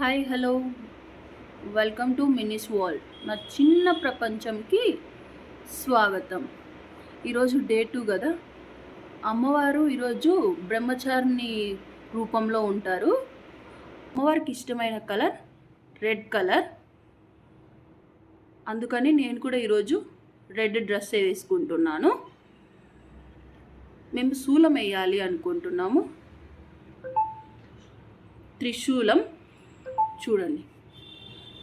Hi hello. Welcome to Minis World నా చిన్న ప్రపంచంకి స్వాగతం. ఈరోజు డే టూ కదా? అమ్మవారు ఈరోజు బ్రహ్మచారిణి రూపంలో ఉంటారు. అమ్మవారికి ఇష్టమైన కలర్ రెడ్ కలర్. అందుకని నేను కూడా ఈరోజు రెడ్ డ్రెస్ వేసుకుంటున్నాను. మేము శూలం వేయాలి అనుకుంటున్నాము. త్రిశూలం. చూడండి.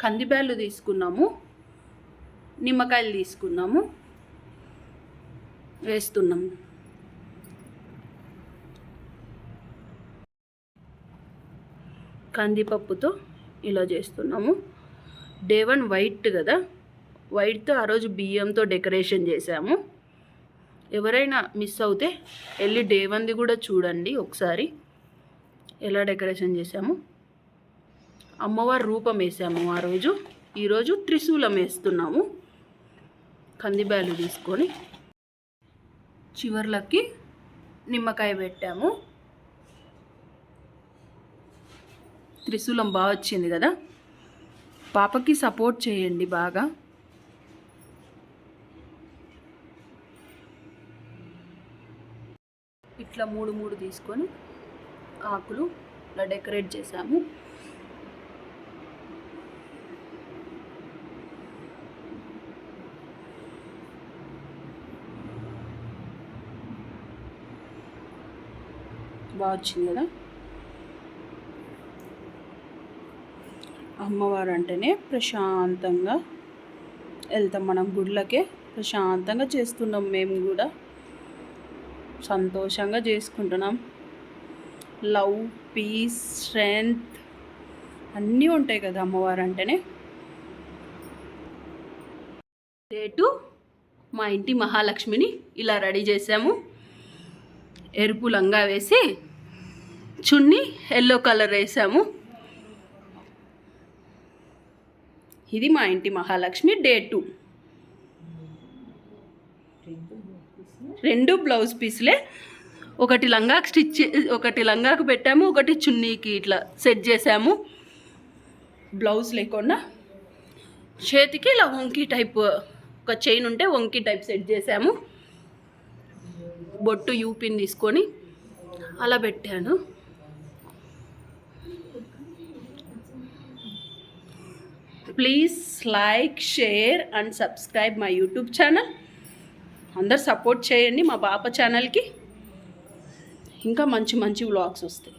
కందిబ్యాళ్ళు తీసుకున్నాము. నిమ్మకాయలు తీసుకున్నాము. వేస్తున్నాము కందిపప్పుతో ఇలా చేస్తున్నాము. డే వన్ వైట్ కదా. వైట్తో ఆ రోజు బియ్యంతో డెకరేషన్ చేసాము ఎవరైనా మిస్ అవుతే వెళ్ళి డే వన్ది కూడా చూడండి ఒకసారి. ఎలా డెకరేషన్ చేసాము అమ్మవారి రూపం వేసాము ఆ రోజు. ఈరోజు త్రిశూలం వేస్తున్నాము. కందిబ్యాలు తీసుకొని చివర్లకి నిమ్మకాయ పెట్టాము. త్రిశూలం బాగా వచ్చింది కదా. పాపకి సపోర్ట్ చేయండి బాగా. ఇట్లా మూడు మూడు తీసుకొని ఆకులు ఇలా డెకరేట్ చేసాము. బాగా వచ్చింది కదా. అమ్మవారు అంటేనే ప్రశాంతంగా వెళ్తాం మనం గుళ్ళకే. ప్రశాంతంగా చేస్తున్నాం మేము కూడా. సంతోషంగా చేసుకుంటున్నాం. లవ్ పీస్ స్ట్రెంగ్త్ అన్నీ ఉంటాయి కదా అమ్మవారు అంటేనే రేటు మా ఇంటి మహాలక్ష్మిని ఇలా రెడీ చేసాము ఎరుపు లంగా వేసి చున్ని ఎల్లో కలర్ వేసాము. ఇది మా ఇంటి మహాలక్ష్మి డే టూ. రెండు బ్లౌజ్ పీస్లే. ఒకటి లంగాకి స్టిచ్ ఒకటి లంగాకు పెట్టాము ఒకటి చున్నీకి ఇట్లా సెట్ చేసాము. బ్లౌజ్ లేకుండా చేతికి ఇలా వంకీ టైప్ ఒక చైన్ ఉంటే వంకీ టైప్ సెట్ చేసాము. బొట్టు యూపిన్ తీసుకొని అలా పెట్టాను. Please like share and subscribe my YouTube channel. అందరు సపోర్ట్ చేయండి మా పాప ఛానల్కి. ఇంకా మంచి మంచి వ్లాగ్స్ వస్తాయి.